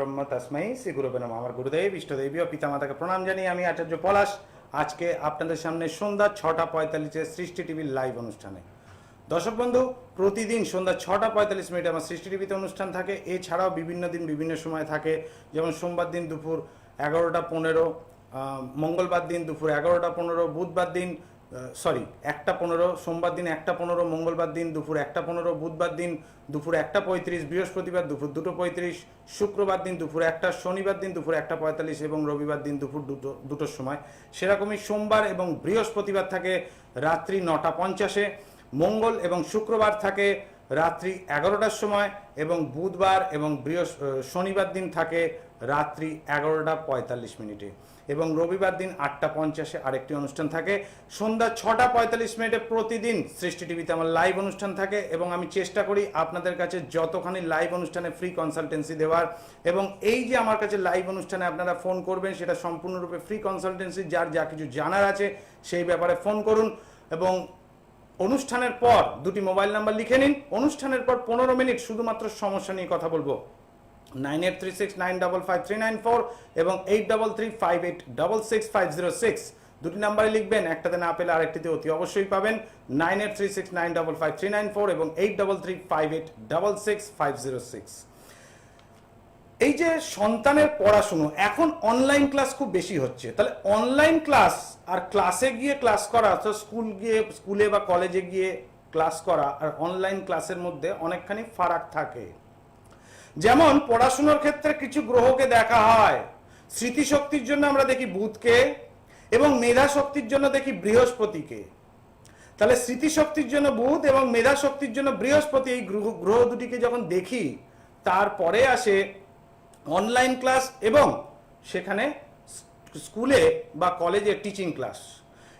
ব্রহ্ম তসমৈ, শ্রী গুরুবে নমঃ। আমার গুরুদেব, ইষ্টদেবী ও পিতামাতাকে প্রণাম জানিয়ে আমি আচার্য পলাশ আজকে আপনাদের সামনে সন্ধ্যা ছটা পঁয়তাল্লিশে সৃষ্টি টিভির লাইভ অনুষ্ঠানে। দর্শক বন্ধু, প্রতিদিন সন্ধ্যা ছটা পঁয়তাল্লিশ মিনিটে আমার সৃষ্টি টিভিতে অনুষ্ঠান থাকে। এছাড়াও বিভিন্ন দিন বিভিন্ন সময় থাকে। যেমন সোমবার দিন দুপুর এগারোটা পনেরো মঙ্গলবার দিন দুপুর এগারোটা পনেরো, বুধবার দিন সরি, একটা পনেরো সোমবার দিন, একটা পনেরো মঙ্গলবার দিন, দুপুর একটা পনেরো বুধবার দিন, দুপুর একটা পঁয়ত্রিশ, বৃহস্পতিবার দুপুর দুটো পঁয়ত্রিশ, শুক্রবার দিন দুপুর একটা, শনিবার দিন দুপুর একটা পঁয়তাল্লিশ এবং রবিবার দিন দুপুর দুটো, দুটোর সময়। সেরকমই সোমবার এবং বৃহস্পতিবার থাকে রাত্রি নটা পঞ্চাশে, মঙ্গল এবং শুক্রবার থাকে রাত্রি এগারোটার সময় এবং বুধবার এবং বৃহস্প শনিবার দিন থাকে রাত্রি এগারোটা পঁয়তাল্লিশ মিনিটে। এবং রবিবার দিন আটটা পঞ্চাশে আরেকটি অনুষ্ঠান থাকে। সন্ধ্যা ছটা পঁয়তাল্লিশ মিনিটে প্রতিদিন সৃষ্টি টিভিতে আমার লাইভ অনুষ্ঠান থাকে এবং আমি চেষ্টা করি আপনাদের কাছে যতখানি লাইভ অনুষ্ঠানে ফ্রি কনসালটেন্সি দেওয়ার এবং এই যে আমার কাছে লাইভ অনুষ্ঠানে আপনারা ফোন করবেন, সেটা সম্পূর্ণরূপে ফ্রি কনসালটেন্সি যার যা কিছু জানার আছে সেই ব্যাপারে ফোন করুন এবং অনুষ্ঠানের পর দুটি মোবাইল নাম্বার লিখে নিন। অনুষ্ঠানের পর পনেরো মিনিট শুধুমাত্র সমস্যা নিয়ে কথা বলব। Nine eight three six nine double five three nine four এবং eight double three five eight double six five zero six. দুটি নাম্বারে লিখবেন, একটাতে না পেলে আরেকটিতে অতি অবশ্যই পাবেন। Nine eight three six nine double five three nine four এবং eight double three five eight double six five zero six. এই যে সন্তানের পড়াশুনো, এখন অনলাইন ক্লাস খুব বেশি হচ্ছে। তাহলে অনলাইন ক্লাস আর ক্লাসে গিয়ে ক্লাস করা, অর্থাৎ স্কুল গিয়ে স্কুলে বা কলেজে গিয়ে ক্লাস করা আর অনলাইন ক্লাসের মধ্যে অনেকখানি ফারাক থাকে। যেমন পড়াশোনার ক্ষেত্রে কিছু গ্রহকে দেখা হয়, স্মৃতিশক্তির জন্য আমরা দেখি বুধকে এবং মেধা শক্তির জন্য দেখি বৃহস্পতিকে। তাহলে স্মৃতিশক্তির জন্য বুধ এবং মেধা শক্তির জন্য বৃহস্পতি এই গ্রহ গ্রহ দুটিকে যখন দেখি, তারপরে আসে অনলাইন ক্লাস এবং সেখানে স্কুলে বা কলেজে টিচিং ক্লাস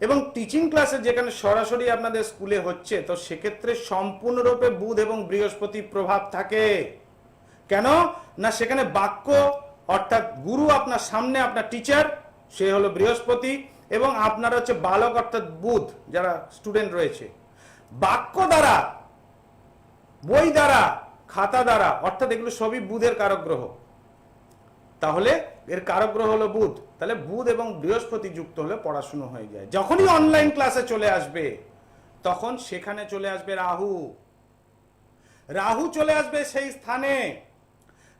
এবং টিচিং ক্লাসে যেখানে সরাসরি আপনাদের স্কুলে হচ্ছে, তো সেক্ষেত্রে সম্পূর্ণরূপে বুধ এবং বৃহস্পতি প্রভাব থাকে। কেন? না, সেখানে বাক্য, অর্থাৎ গুরু আপনার সামনে, আপনার টিচার সে হলো বৃহস্পতি, এবং আপনার হচ্ছে বালক, অর্থাৎ বুধ, যারা স্টুডেন্ট রয়েছে। বাক্য দ্বারা, বই দ্বারা, খাতা দ্বারা, অর্থাৎ এগুলো সবই বুধের কারক গ্রহ তাহলে এর কারক গ্রহ হলো বুধ। তাহলে বুধ এবং বৃহস্পতি যুক্ত হলে পড়াশুনো হয়ে যায়। যখনই অনলাইন ক্লাসে চলে আসবে, তখন সেখানে চলে আসবে রাহু। রাহু চলে আসবে সেই স্থানে।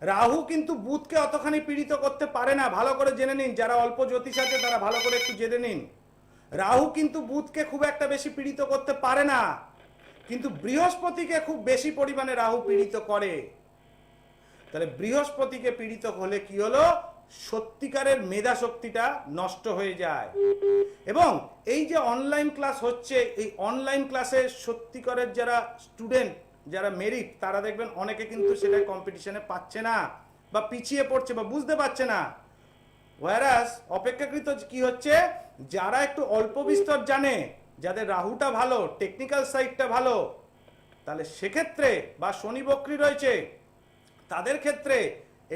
রাহু কিন্তু বুধকে অতখানি পীড়িত করতে পারে না। ভালো করে জেনে নিন, যারা অল্প জ্যোতিষ আছে তারা ভালো করে একটু জেনে নিন। রাহু কিন্তু বুধকে খুব একটা বেশি পীড়িত করতে পারে না। কিন্তু বৃহস্পতিকে খুব বেশি পরিমাণে রাহু পীড়িত করে। তাহলে বৃহস্পতিকে পীড়িত হলে কি হলো? সত্যিকারের মেধা শক্তিটা নষ্ট হয়ে যায়। এবং এই যে অনলাইন ক্লাস হচ্ছে, এই অনলাইন ক্লাসে সত্যিকারের যারা স্টুডেন্ট যারা মেরিট, তারা দেখবেন অনেকে কিন্তু সেটা কম্পিটিশনে পাচ্ছে না বা পিছিয়ে পড়ছে বা বুঝতে পারছে না। ওয়ারাস অপেক্ষাকৃত কি হচ্ছে? যারা একটু অল্প বিস্তর জানে, যাদের রাহুটা ভালো টেকনিক্যাল সাইডটা ভালো, তাহলে সেক্ষেত্রে বা শনি বক্রি রয়েছে, তাদের ক্ষেত্রে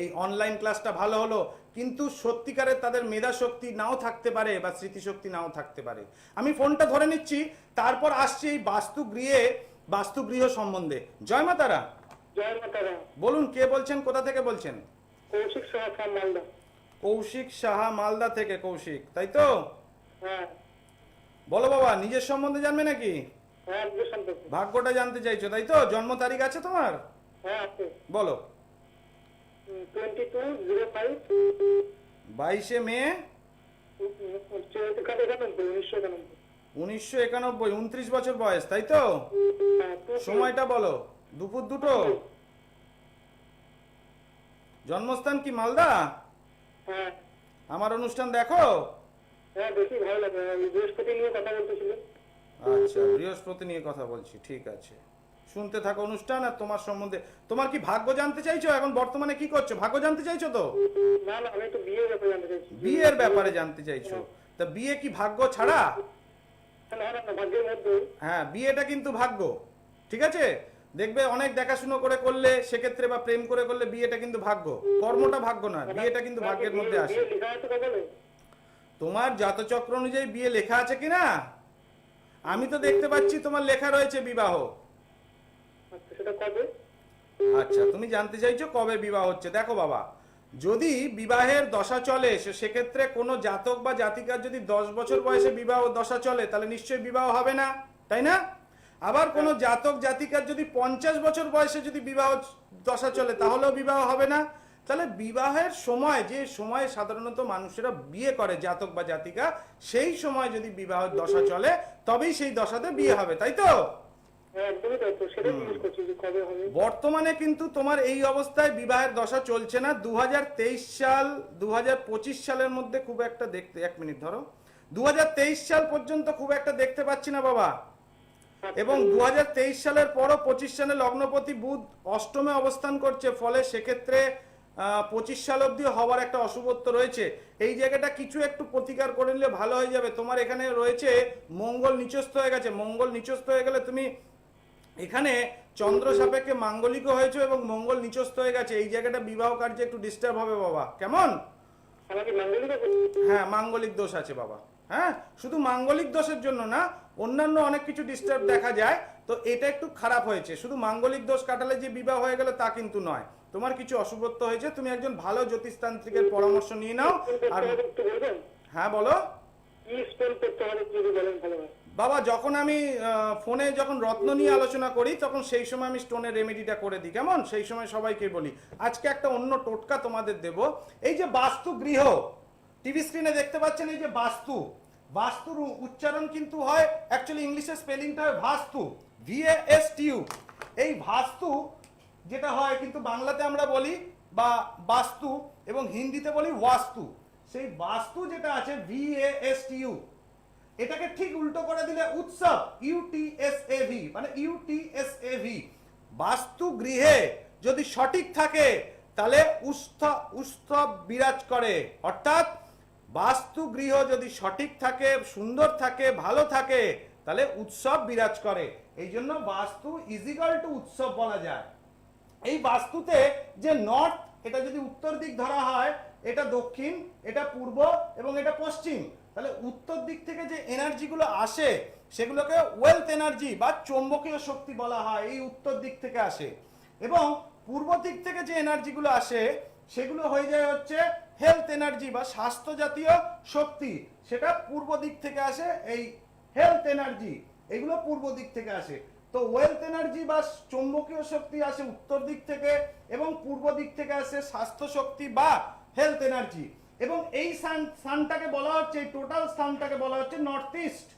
এই অনলাইন ক্লাসটা ভালো হলো। কিন্তু সত্যিকারের তাদের মেধা শক্তি নাও থাকতে পারে বা স্মৃতিশক্তি নাও থাকতে পারে। আমি ফোনটা ধরে নিচ্ছি, তারপর আসছি এই বাস্তুগৃহে বাস্তুগৃহ সম্বন্ধে। জয় মাতারা জয় মাতারা বলুন কে বলছেন? কোথা থেকে বলছেন? কৌশিক সাহা মালদা। কৌশিক সাহা মালদা থেকে কৌশিক। তাই তো? হ্যাঁ। বলো বাবা নিজের সম্বন্ধে জানবে নাকি? হ্যাঁ ভাগ্যটা জানতে চাইছো তাই তো? জন্ম তারিখ আছে তোমার? হ্যাঁ বলো। বাইশে মে? উনিশশো উনিশশো একানব্বই উনত্রিশ বছর বয়স তাই তো? সময়টা বলো দুপুর দুটো। জন্মস্থান কি মালদা? আমার অনুষ্ঠান দেখো। হ্যাঁ আচ্ছা বৃহস্পতি নিয়ে কথা বলছি ঠিক আছে। শুনতে থাকো অনুষ্ঠান আর তোমার সম্বন্ধে। তোমার কি ভাগ্য জানতে চাইছো? এখন বর্তমানে কি করছ? ভাগ্য জানতে চাইছো তো? বিয়ের ব্যাপারে জানতে চাইছো। তা বিয়ে কি ভাগ্য ছাড়া? হ্যাঁ বিয়েটা কিন্তু ভাগ্য। ঠিক আছে? দেখবে অনেক দেখাশুনো করে করলে সেক্ষেত্রে বা প্রেম করে করলে বিয়েটা কিন্তু ভাগ্য। কর্মটা ভাগ্য না বিয়েটা কিন্তু ভাগ্যের মধ্যে আসে। তোমার জাতচক্র অনুযায়ী বিয়ে লেখা আছে কিনা আমি তো দেখতে পাচ্ছি তোমার লেখা রয়েছে বিবাহ। আচ্ছা আচ্ছা তুমি জানতে চাইছো কবে বিবাহ হচ্ছে? দেখো বাবা যদি বিবাহের দশা চলে সেক্ষেত্রে কোনো জাতক বা জাতিকার যদি দশ বছর বয়সে বিবাহ দশা চলে, তাহলে নিশ্চয়ই বিবাহ হবে না, তাই না? আবার কোনো জাতক জাতিকার যদি পঞ্চাশ বছর বয়সে যদি বিবাহ দশা চলে, তাহলেও বিবাহ হবে না। তাহলে বিবাহের সময়, যে সময় সাধারণত মানুষেরা বিয়ে করে জাতক বা জাতিকা, সেই সময় যদি বিবাহের দশা চলে, তবেই সেই দশাতে বিয়ে হবে, তাই তো? বর্তমানে কিন্তু তোমার এই অবস্থায় বিবাহের দশা চলছে না। দু সাল দু সালের মধ্যে খুব একটা দেখতে এক মিনিট ধরো। দু সাল পর্যন্ত খুব একটা দেখতে পাচ্ছি না বাবা। এবং দু সালের পরও পঁচিশ সালে লগ্নপতি বুধ অষ্টমে অবস্থান করছে ফলে সেক্ষেত্রে পঁচিশ সাল অব্দি হওয়ার একটা অশুভত্ব রয়েছে। এই জায়গাটা কিছু একটু প্রতিকার করে নিলে ভালো হয়ে যাবে। তোমার এখানে রয়েছে মঙ্গল নিচস্থ হয়ে গেছে। মঙ্গল নিচস্থ হয়ে গেলে তুমি এখানে চন্দ্র সাপেক্ষে মাঙ্গলিকও হয়েছে এবং মঙ্গল নিচস্থ হয়ে গেছে। এই জায়গাটা বিবাহ কার্যে একটু ডিস্টার্ব হবে বাবা। কেমন? হ্যাঁ মাঙ্গলিক দোষ আছে বাবা। হ্যাঁ শুধু মাঙ্গলিক দোষের জন্য না অন্যান্য অনেক কিছু ডিস্টার্ব দেখা যায়। তো এটা একটু খারাপ হয়েছে। শুধু মাঙ্গলিক দোষ কাটালে যে বিবাহ হয়ে গেল তা কিন্তু নয়। তোমার কিছু অশুভত্ব হয়েছে তুমি একজন ভালো জ্যোতিষতান্ত্রিকের পরামর্শ নিয়ে নাও। আর হ্যাঁ বলো। কি স্পেল করতে হবে যদি বলেন ভালো হয় বাবা, যখন আমি ফোনে যখন রত্ন নিয়ে আলোচনা করি, তখন সেই সময় আমি স্টোনের রেমেডিটা করে দিই। কেমন? সেই সময় সবাইকে বলি, আজকে একটা অন্য টোটকা তোমাদের দেব। এই যে বাস্তু গৃহ টিভি স্ক্রিনে দেখতে পাচ্ছেন এই যে বাস্তু। বাস্তুর উচ্চারণ কিন্তু হয় অ্যাকচুয়ালি ইংলিশের স্পেলিংটা হয় ভাস্তু ভি এস টিউ এই ভাস্তু যেটা হয় কিন্তু বাংলাতে আমরা বলি বা বাস্তু এবং হিন্দিতে বলি ওয়াস্তু। সেই বাস্তু যেটা আছে ভি এস টিউ এটাকে ঠিক উল্টো করে দিলে উৎসব ইউটিএসএভি মানে ইউটিএসএভি বাস্তু গৃহে যদি সঠিক থাকে, তাহলে উৎসব বিরাজ করে। অর্থাৎ বাস্তু গৃহ যদি সঠিক থাকে, সুন্দর থাকে, ভালো থাকে, তাহলে উৎসব বিরাজ করে। এই জন্য বাস্তু ইজিকাল টু উৎসব বলা যায়। এই বাস্তুতে যে নর্থ এটা যদি উত্তর দিক ধরা হয়, এটা দক্ষিণ, এটা পূর্ব এবং এটা পশ্চিম। তাহলে উত্তর দিক থেকে যে এনার্জিগুলো আসে, সেগুলোকে ওয়েলথ এনার্জি বা চৌম্বকীয় শক্তি বলা হয়, এই উত্তর দিক থেকে আসে। এবং পূর্ব দিক থেকে যে এনার্জিগুলো আসে, সেগুলো হয়ে যায় হচ্ছে হেলথ এনার্জি বা স্বাস্থ্য জাতীয় শক্তি। সেটা পূর্ব দিক থেকে আসে, এই হেলথ এনার্জি এগুলো পূর্ব দিক থেকে আসে। তো ওয়েলথ এনার্জি বা চৌম্বকীয় শক্তি আসে উত্তর দিক থেকে এবং পূর্ব দিক থেকে আসে স্বাস্থ্য শক্তি বা হেলথ এনার্জি এবং এই স্থান, স্থানটাকে বলা হচ্ছে, এই টোটাল স্থানটাকে বলা হচ্ছে নর্থ ইস্ট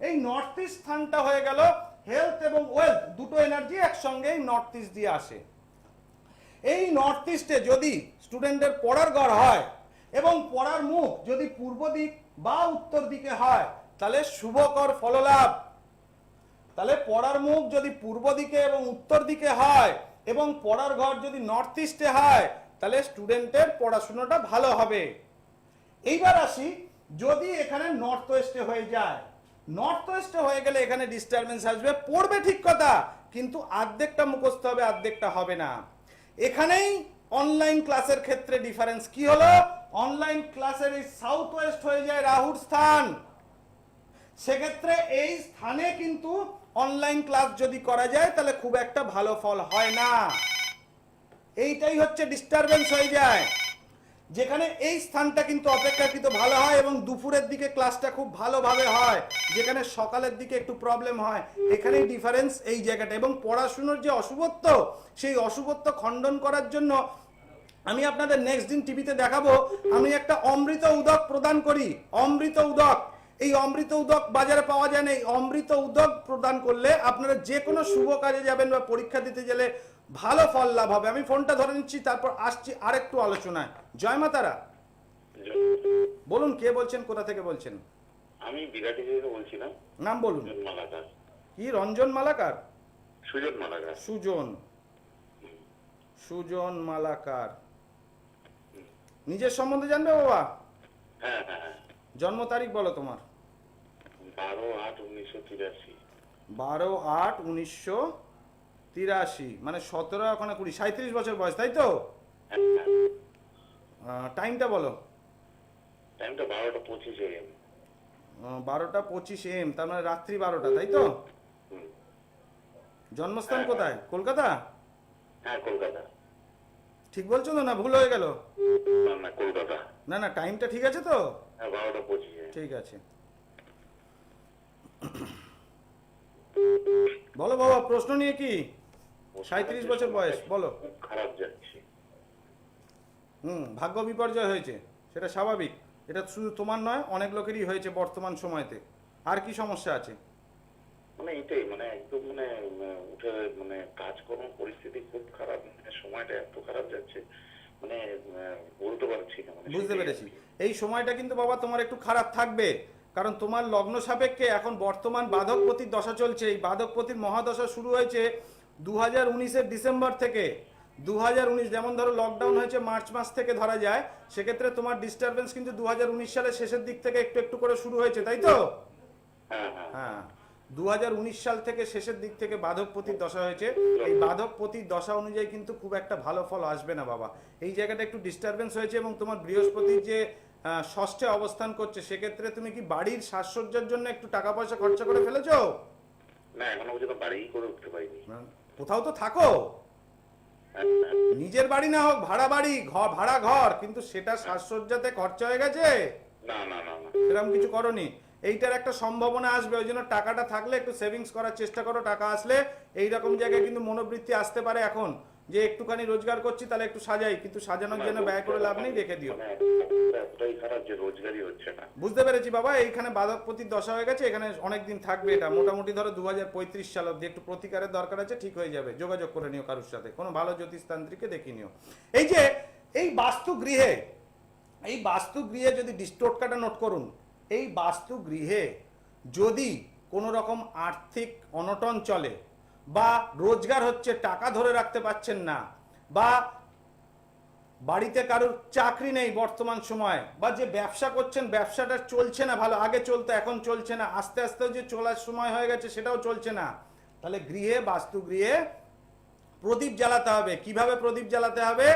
এই নর্থ ইস্ট স্থানটা হয়ে গেল হেলথ এবং ওয়েলথ দুটো এনার্জি একসঙ্গে এই নর্থ ইস্ট দিয়ে আসে। এই নর্থ ইস্টে যদি স্টুডেন্টের পড়ার ঘর হয় এবং পড়ার মুখ যদি পূর্ব দিক বা উত্তর দিকে হয়, তাহলে শুভকর ফললাভ। তাহলে পড়ার মুখ যদি পূর্ব দিকে এবং উত্তর দিকে হয় এবং পড়ার ঘর যদি নর্থ ইস্টে হয় তাহলে স্টুডেন্টের পড়াশোনাটা ভালো হবে। এইবার আসি, যদি এখানে নর্থ ওয়েস্টে হয়ে যায়। নর্থ ওয়েস্টে হয়ে গেলে এখানে ডিস্টারবেন্স আসবে, পড়বে ঠিক কথা, কিন্তু অর্ধেকটা মুখস্থ হবে অর্ধেকটা হবে না। এখানেই অনলাইন ক্লাসের ক্ষেত্রে ডিফারেন্স কি হলো? অনলাইন ক্লাসের এই সাউথ ওয়েস্ট হয়ে যায় রাহুর স্থান। সেক্ষেত্রে এই স্থানে কিন্তু অনলাইন ক্লাস যদি করা যায়, তাহলে খুব একটা ভালো ফল হয় না। এইটাই হচ্ছে ডিস্টারবেন্স হয়ে যায়। যেখানে এই স্থানটা কিন্তু অপেক্ষাকৃত ভালো হয় এবং দুপুরের দিকে ক্লাসটা খুব ভালোভাবে হয়, যেখানে সকালের দিকে একটু প্রবলেম হয়। এখানেই ডিফারেন্স এই জায়গাটা। এবং পড়াশুনোর যে অশুভত্ব, সেই অশুভত্ব খণ্ডন করার জন্য আমি আপনাদের নেক্সট দিন টিভিতে দেখাবো। আমি একটা অমৃত উদক প্রদান করি। অমৃত উদক। এই অমৃত উদক বাজারে পাওয়া যায় না। এই অমৃত উদক প্রদান করলে আপনারা যে কোনো শুভ কাজে যাবেন বা পরীক্ষা দিতে গেলে ভালো ফল লাভ হবে। আমি ফোনটা ধরে নিচ্ছি তারপর আসছি আরেকটু আলোচনায়। জয় মাতারা বলুন কে বলছেন কোথা থেকে বলছেন? আমি বিরাটি থেকে বলছিলাম। নাম বলুন। সুজন মালাকার। কি রঞ্জন মালাকার? সুজন মালাকার। সুজন। সুজন মালাকার। নিজের সম্বন্ধে জানবে বাবা? হ্যাঁ হ্যাঁ হ্যাঁ। জন্ম তারিখ বলো তোমার। বারো আট উনিশশো তিরাশি। বারো আট উনিশশো তিরাশি মানে সতেরো এখন কুড়ি সাঁত্রিশ বছর বয়স তাই তো? হ্যাঁ। হ্যাঁ টাইমটা বলো। টাইমটা বারোটা পঁচিশে এম বারোটা পঁচিশ এম তার মানে রাত্রি বারোটা তাই তো? জন্মস্থান কোথায়? কলকাতা? হ্যাঁ কলকাতা। ঠিক বলছো তো না ভুল হয়ে গেল? না না কলকাতা। না না টাইমটা ঠিক আছে তো? হ্যাঁ বারোটা পঁচিশে ঠিক আছে। বলো বাবা প্রশ্ন নিয়ে কি? সাঁইত্রিশ বছর বয়স বলো। খারাপ যাচ্ছে হুম ভাগ্য বিপর্যয় হয়েছে সেটা স্বাভাবিক। এটা শুধু তোমার নয় অনেক লোকেরই হয়েছে বর্তমান সময়তে। আর কি সমস্যা আছে? মানে এটাই মানে একদম মানে উঠে মানে কাজকর্ম পরিস্থিতি খুব খারাপ। মানে সময়টা এত খারাপ যাচ্ছে মানে বলতে পারছি না মানে বুঝতে পেরেছি। এই সময়টা কিন্তু বাবা তোমার একটু খারাপ থাকবে কারণ তোমার লগ্ন সাপেক্ষে এখন বর্তমান বাধকপতির দশা চলছে। এই বাধকপতির মহাদশা শুরু হয়েছে দু হাজার উনিশের ডিসেম্বর থেকে দু হাজার উনিশ যেমন ধরো লকডাউন হয়েছে মার্চ মাস থেকে ধরা যায় সেক্ষেত্রে তোমার ডিস্টারবেন্স কিন্তু দু হাজার উনিশ সালের শেষের দিক থেকে একটু একটু করে শুরু হয়েছে তাই তো? হ্যাঁ হ্যাঁ। হ্যাঁ। দু সাল থেকে শেষের দিক থেকে বাধকপতির দশা হয়েছে। এই বাধকপতির দশা অনুযায়ী কিন্তু খুব একটা ভালো ফল আসবে না বাবা। এই জায়গাটা একটু ডিস্টারবেন্স হয়েছে এবং তোমার বৃহস্পতির যে ষষ্ঠে অবস্থান করছে সেক্ষেত্রে তুমি কি বাড়ির সাজসজ্জার জন্য একটু টাকা পয়সা খরচা করে ফেলেছো? না এখনও পর্যন্ত বাড়িই করে উঠতে পারিনি। কোথাও তো থাকো। নিজের বাড়ি না হোক ভাড়া বাড়ি ঘর ভাড়া ঘর কিন্তু সেটা সাজসজ্জাতে খরচা হয়ে গেছে? না না না না। সেরকম কিছু করনি। এইটার একটা সম্ভাবনা আসবে ওই জন্য টাকাটা থাকলে একটু সেভিংস করার চেষ্টা করো টাকা আসলে। এইরকম জায়গায় কিন্তু মনোবৃত্তি আসতে পারে এখন। যে একটুখানি রোজগার করছি তাহলে একটু সাজাই কিন্তু সাজানোর জন্য ব্যয় করে লাভ নেই রেখে দিও। বুঝতে পেরেছি বাবা এইখানে বাধকপতির দশা হয়ে গেছে এখানে অনেক দিন থাকবে এটা। মোটামুটি ধরো দু হাজার পঁয়ত্রিশ সাল অব্দি একটু প্রতিকারের দরকার আছে ঠিক হয়ে যাবে। যোগাযোগ করে নিও কারোর সাথে কোনো ভালো জ্যোতিষতান্ত্রিককে দেখিয়ে নিও। এই যে এই বাস্তু গৃহে এই বাস্তু গৃহে যদি ডিস্টোটকাটা নোট করুন এই বাস্তু গৃহে যদি কোনো রকম আর্থিক অনটন চলে বা রোজগার হচ্ছে, টাকা ধরে রাখতে পারছেন না, বা বাড়িতে কারোর চাকরি নেই বর্তমান সময়, বা যে ব্যবসা করছেন, ব্যবসাটা চলছে না ভালো, আগে চলতো, এখন চলছে না, আস্তে আস্তে যে চলার সময় হয়ে গেছে সেটাও চলছে না। তাহলে গৃহে বাস্তু গৃহে প্রদীপ জ্বালাতে হবে। কীভাবে প্রদীপ জ্বালাতে হবে?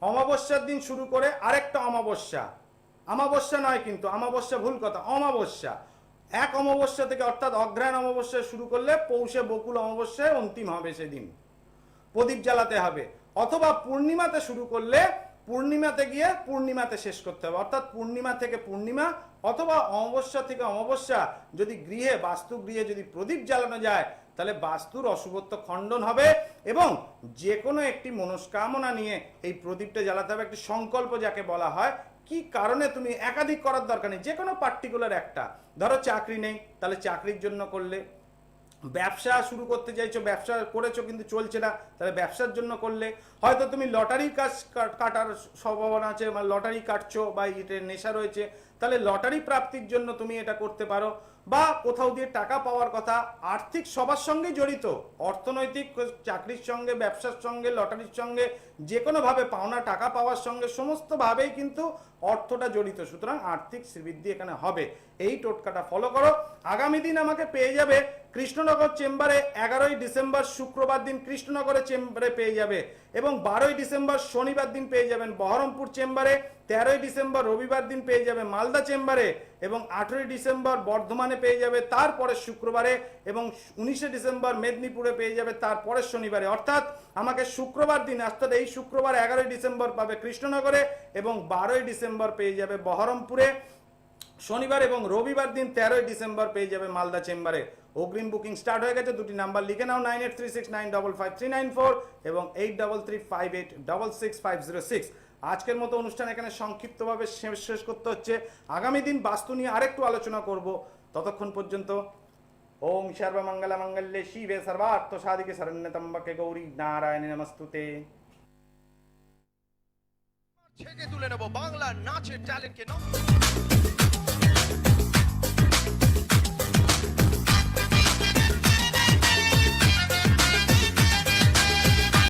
অমাবস্যার দিন শুরু করে আরেকটা অমাবস্যা। অমাবস্যা নয় কিন্তু, অমাবস্যা ভুল কথা, অমাবস্যা। এক অমাবস্যা থেকে অর্থাৎ অগ্রহায়ণ অমাবস্যা শুরু করলে পৌষে বকুল অমাবস্যায় অন্তিম হবে সেদিন। প্রদীপ জ্বালাতে হবে। অথবা পূর্ণিমাতে শুরু করলে পূর্ণিমাতে গিয়ে পূর্ণিমাতে শেষ করতে হবে। অর্থাৎ পূর্ণিমা থেকে পূর্ণিমা অথবা অমাবস্যা থেকে অমাবস্যা যদি গৃহে বাস্তু গৃহে যদি প্রদীপ জ্বালানো যায়, তাহলে বাস্তুর অশুভত্ব খণ্ডন হবে এবং যে কোনো একটি মনস্কামনা নিয়ে এই প্রদীপটা জ্বালাতে হবে। একটি সংকল্প যাকে বলা হয় কি কারণে তুমি একাধিক করার দরকার নেই? যে কোনো পার্টিকুলার একটা। ধরো চাকরি নেই, তাহলে চাকরির জন্য করলে। ব্যবসা শুরু করতে চাইছো, ব্যবসা করেছ কিন্তু চলছে না, তাহলে ব্যবসার জন্য করলে। হয়তো তুমি লটারি কাজ কাটার সম্ভাবনা আছে মানে লটারি কাটছো বা এটা নেশা রয়েছে তাহলে লটারি প্রাপ্তির জন্য তুমি এটা করতে পারো। বা কোথাও দিয়ে টাকা পাওয়ার কথা, আর্থিক সবার সঙ্গে জড়িত। অর্থনৈতিক চাকরির সঙ্গে, ব্যবসার সঙ্গে, লটারির সঙ্গে যে কোনোভাবে পাওনা, টাকা পাওয়ার সঙ্গে সমস্তভাবেই কিন্তু অর্থটা জড়িত। সুতরাং আর্থিক শ্রীবৃদ্ধি এখানে হবে। এই টোটকাটা ফলো করো। আগামী দিন আমাকে পেয়ে যাবে কৃষ্ণনগর চেম্বারে, এগারোই ডিসেম্বর শুক্রবার দিন কৃষ্ণনগরে চেম্বারে পেয়ে যাবে। এবং বারোই ডিসেম্বর শনিবার দিন পেয়ে যাবেন বহরমপুর চেম্বারে। তেরোই ডিসেম্বর রবিবার দিন পেয়ে যাবে মালদা চেম্বারে এবং আঠেরোই ডিসেম্বর বর্ধমানে পেয়ে যাবে তারপরে শুক্রবারে এবং উনিশে ডিসেম্বর মেদিনীপুরে পেয়ে যাবে তারপরের শনিবারে। অর্থাৎ আমাকে শুক্রবার দিন অর্থাৎ এই শুক্রবার এগারোই ডিসেম্বর পাবে কৃষ্ণনগরে এবং বারোই ডিসেম্বর পেয়ে যাবে বহরমপুরে। শনিবার এবং রবিবার দিন তেরোই ডিসেম্বর পেয়ে যাবে মালদা চেম্বারে। অগ্রিম বুকিং স্টার্ট হয়ে গেছে। দুটি নাম্বার লিখে নাও, nine eight three six, nine double five nine four এবং eight double three five eight double six five zero six. আজকের মতো অনুষ্ঠান এখানে সংক্ষিপ্তভাবে শেষ শেষ করতে হচ্ছে। আগামী দিন বাস্তু নিয়ে আরেকটু আলোচনা করব। ততক্ষণ পর্যন্ত, ওম সর্বমঙ্গলা মঙ্গলে শিবে সর্বার্থ সাধিকে শরণ্যতম্বকে গৌরী নারায়ণ নমস্তুতে। ছেকে তুলে নেব বাংলা নাচের ট্যালেন্টকে